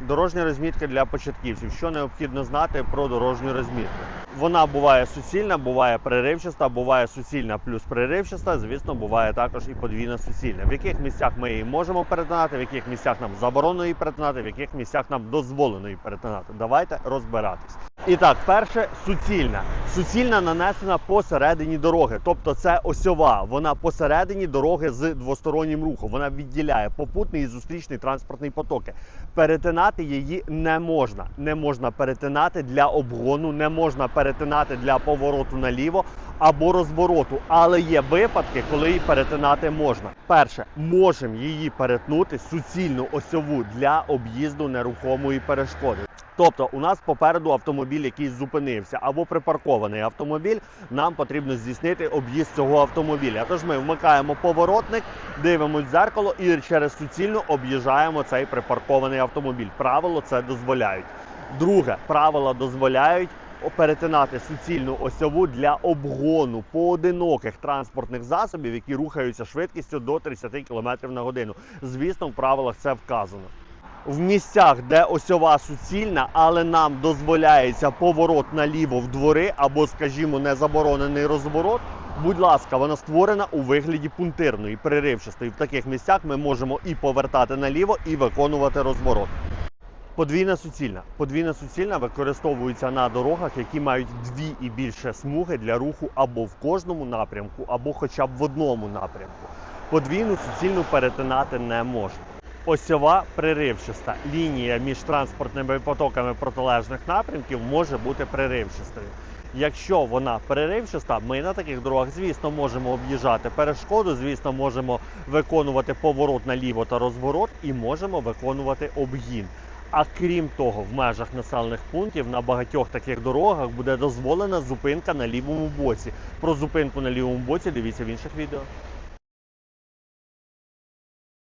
Дорожня розмітка для початківців. Що необхідно знати про дорожню розмітку? Вона буває суцільна, буває переривчаста, буває суцільна плюс переривчаста. Звісно, буває також і подвійна суцільна. В яких місцях ми її можемо перетинати, в яких місцях нам заборонено її перетинати, в яких місцях нам дозволено її перетинати. Давайте розбиратись. І так, перше суцільна. Суцільна нанесена посередині дороги, тобто це осьова. Вона посередині дороги з двостороннім рухом. Вона відділяє попутний і зустрічний транспортний потоки. Перетинати її не можна. Не можна перетинати для обгону, не можна перетинати для повороту наліво або розвороту. Але є випадки, коли її перетинати можна. Перше, можемо її перетнути суцільну осьову для об'їзду нерухомої перешкоди. Тобто, у нас попереду автомобіль, який зупинився, або припаркований автомобіль. Нам потрібно здійснити об'їзд цього автомобіля. Тож ми вмикаємо поворотник, дивимось дзеркало і через суцільну об'їжджаємо цей припаркований автомобіль. Правило це дозволяють. Друге, правила дозволяють перетинати суцільну осьову для обгону поодиноких транспортних засобів, які рухаються швидкістю до 30 км на годину. Звісно, в правилах це вказано. В місцях, де осьова суцільна, але нам дозволяється поворот наліво в двори або, скажімо, незаборонений розворот. Будь ласка, вона створена у вигляді пунктирної, переривчастої. В таких місцях ми можемо і повертати наліво, і виконувати розворот. Подвійна суцільна. Подвійна суцільна використовується на дорогах, які мають дві і більше смуги для руху або в кожному напрямку, або хоча б в одному напрямку. Подвійну суцільну перетинати не можна. Осьова преривчаста. Лінія між транспортними потоками протилежних напрямків може бути преривчастою. Якщо вона переривчаста, ми на таких дорогах, звісно, можемо об'їжджати перешкоду, звісно, можемо виконувати поворот наліво та розворот і можемо виконувати обгін. А крім того, в межах населених пунктів на багатьох таких дорогах буде дозволена зупинка на лівому боці. Про зупинку на лівому боці дивіться в інших відео.